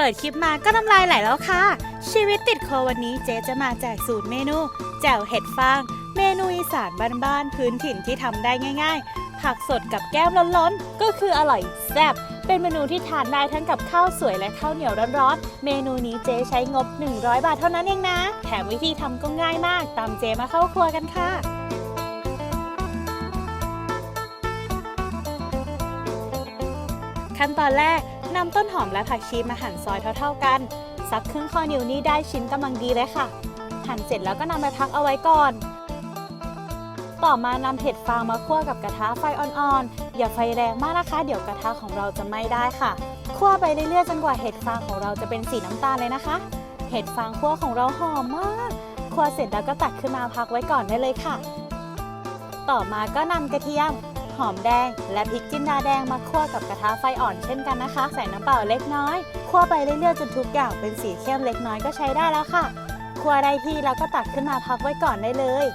เปิดคลิปมาก็น้ำลายไหลแล้วค่ะ ชีวิตติดโควันนี้เจ๊จะมาแจกสูตรเมนู แจ่วเห็ดฟาง เมนูอีสานบ้านๆพื้นถิ่นที่ทำได้ง่าย ๆ ผักสดกับแก้มล้นๆ ก็คืออร่อยแซ่บเป็นเมนูที่ทานได้ทั้งกับข้าวสวยและข้าวเหนียวร้อนๆ เมนูนี้เจ๊ใช้งบ 100 บาทเท่านั้นเองนะ แถมวิธีทำก็ง่ายมาก ตามเจ๊มาเข้าครัวกันค่ะขั้นตอนแรก นำต้นหอมและผักชีมาหั่นซอยเท่า ๆกัน สักครึ่งข้อนิ้วนี้ได้ชิ้นกำลังดีเลยค่ะ หั่นเสร็จแล้วก็นำไปพักเอาไว้ก่อน ต่อมานำเห็ดฟางมาคั่วกับกระทะไฟอ่อนๆ อย่าไฟแรงมากนะคะ เดี๋ยวกระทะของเราจะไหม้ได้ค่ะ คั่วไปเรื่อยๆจนกว่าเห็ดฟางของเราจะเป็นสีน้ำตาลเลยนะคะ เห็ดฟางคั่วของเราหอมมาก คั่วเสร็จแล้วก็ตักขึ้นมาพักไว้ก่อนได้เลยค่ะ ต่อมาก็นำกระเทียม หอมแดง และพริกจินดาแดงมาคั่วกับกระทะไฟอ่อนเช่นกันนะคะ ใส่น้ำเปล่าเล็กน้อยคั่วไปเรื่อยๆจนทุกอย่างเป็นสีเข้มเล็กน้อยก็ใช้ได้แล้วค่ะคั่วได้ที่แล้วก็ตักขึ้นมาพักไว้ก่อนได้เลย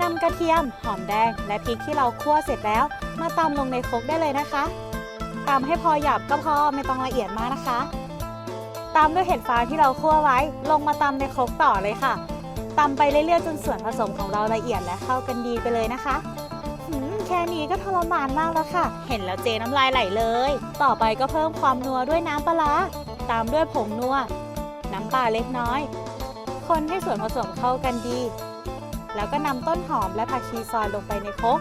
นำกระเทียม หอมแดง และพริกที่เราคั่วเสร็จแล้ว มาตำลงในครกได้เลยนะคะตำให้พอหยาบก็พอไม่ต้องละเอียดมากนะคะตามด้วยเห็ดฟางที่เราคั่วไว้ ลงมาตำในครกต่อเลยค่ะ ตำไปเรื่อยๆจนส่วนผสมของเราละเอียดและเข้ากันดีไปเลยนะคะแค่นี้ก็ทรมานมากแล้วค่ะ เห็นแล้วเจน้ำลายไหลเลย ต่อไปก็เพิ่มความนัวด้วยน้ำปลาร้าตามด้วยผงนัว น้ำปลาเล็กน้อย คนให้ส่วนผสมเข้ากันดี แล้วก็นำต้นหอมและผักชีซอยลงไปในครก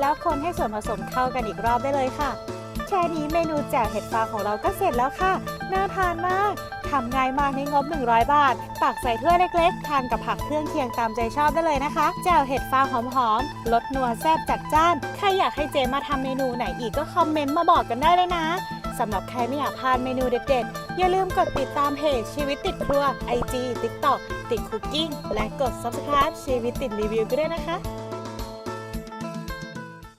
แล้วคนให้ส่วนผสมเข้ากันอีกรอบได้เลยค่ะ แค่นี้เมนูแจ่วเห็ดฟางของเราก็เสร็จแล้วค่ะ น่าทานมาก ทำง่ายมากในงบ 100 บาท ตักใส่ถ้วยเล็กๆ ทานกับผักเครื่องเคียงตามใจชอบได้เลยนะคะ แจ่วเห็ดฟางหอมๆรสนัวแซ่บจัดจ้าน ใครอยากให้เจมาทำเมนูไหนอีกก็คอมเมนต์มาบอกกันได้เลยนะสำหรับใครไม่อยากพลาดเมนูเด็ดๆ อย่าลืมกดติดตามเพจชีวิตติดครัว IG TikTok ติดคุกกิ้งและกด subscribe ชีวิตติดรีวิวก็ด้วยนะคะ